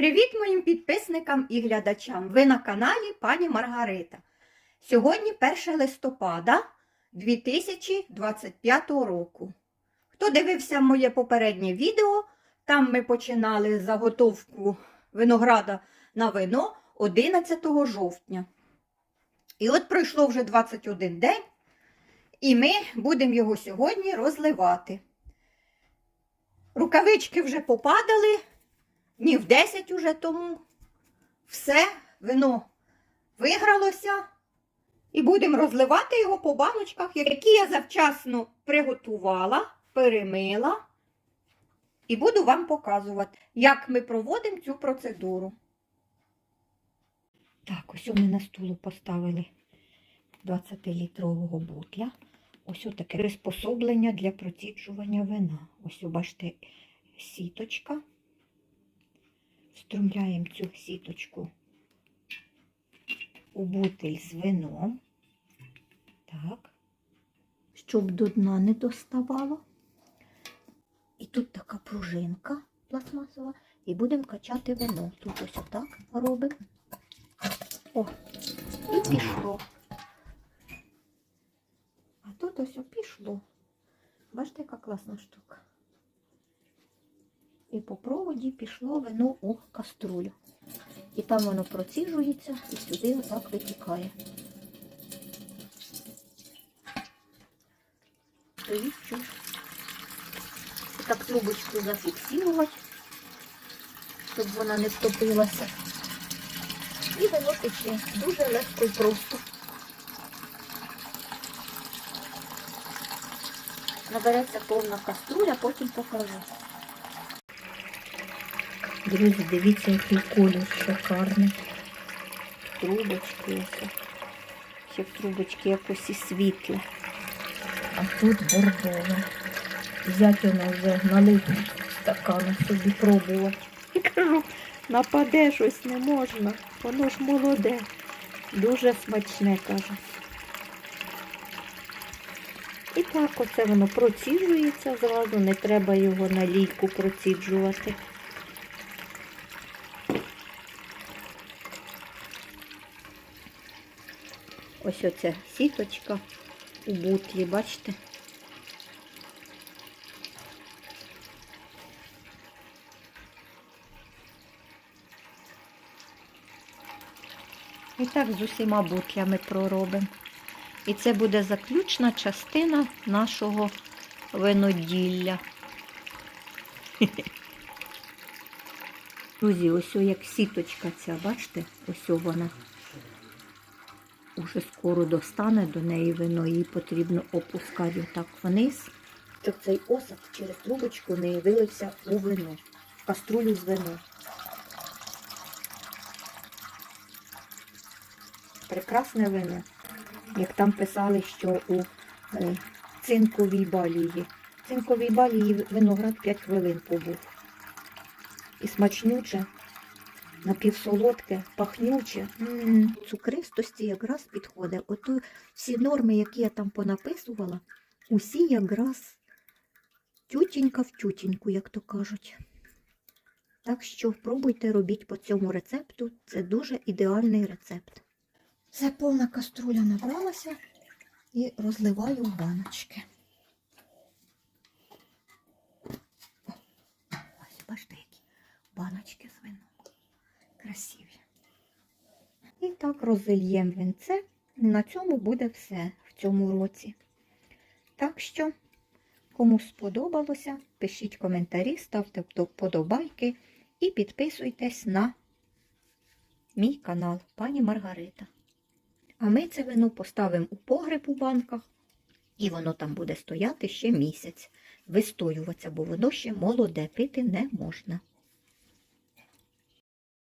Привіт моїм підписникам і глядачам! Ви на каналі пані Маргарита. Сьогодні 1 листопада 2025 року. Хто дивився моє попереднє відео, там ми починали заготовку винограда на вино 11 жовтня. І от пройшло вже 21 день, і ми будемо його сьогодні розливати. Рукавички вже попадали, днів 10 уже тому. Все, вино вигралося. І будемо розливати його по баночках, які я завчасно приготувала, перемила. І буду вам показувати, як ми проводимо цю процедуру. Так, ось ми на столу поставили 20-літрового бутля. Ось таке приспособлення для проціджування вина. Ось, бачите, сіточка. Встромляємо цю сіточку у бутиль з вином. Так, щоб до дна не доставало. І тут така пружинка пластмасова. І будемо качати вино. Тут ось отак робимо. О, і пішло. А тут ось пішло. Бачите, яка класна штука. І по проводі пішло вино у каструлю. І там воно проціжується і сюди отак витікає. І так трубочку зафіксувати, щоб вона не втопилася. І воно тече дуже легко і просто. Набереться повна каструля, потім покажу. Друзі, дивіться, який колір шикарний. Трубочки ось. Ще в трубочки якось і світло. А тут бордове. Взяти воно вже налити стакана собі пробувати. І кажу, нападе щось не можна, воно ж молоде. Дуже смачне, каже. І так оце воно проціджується зразу, не треба його на лійку проціджувати. Ось оця сіточка у бутлі, бачите? І так з усіма бутлями проробимо. І це буде заключна частина нашого виноділля. Друзі, ось як сіточка ця, бачите? Ось вона. Уже скоро достане до неї вино, її потрібно опускати отак вниз, щоб цей осад через трубочку не вилився у вино, в каструлю з вином. Прекрасне вино. Як там писали, що у е, цинковій балії. В цинковій балії виноград 5 хвилин побув. І смачнюче, напівсолодке, пахнюче. М, Цукристості якраз підходить. Ото всі норми, які я там понаписувала, усі якраз тютінька в тютіньку, як то кажуть. Так що пробуйте робіть по цьому рецепту. Це дуже ідеальний рецепт. Це повна каструля набралася і розливаю в баночки. Ось, бачите, які баночки з вином. Красиві. І так розільємо вінце. І на цьому буде все в цьому році. Так що, кому сподобалося, пишіть коментарі, ставте вподобайки і підписуйтесь на мій канал пані Маргарита. А ми це вино поставимо у погреб у банках, і воно там буде стояти ще місяць, вистоюватися, бо воно ще молоде, пити не можна.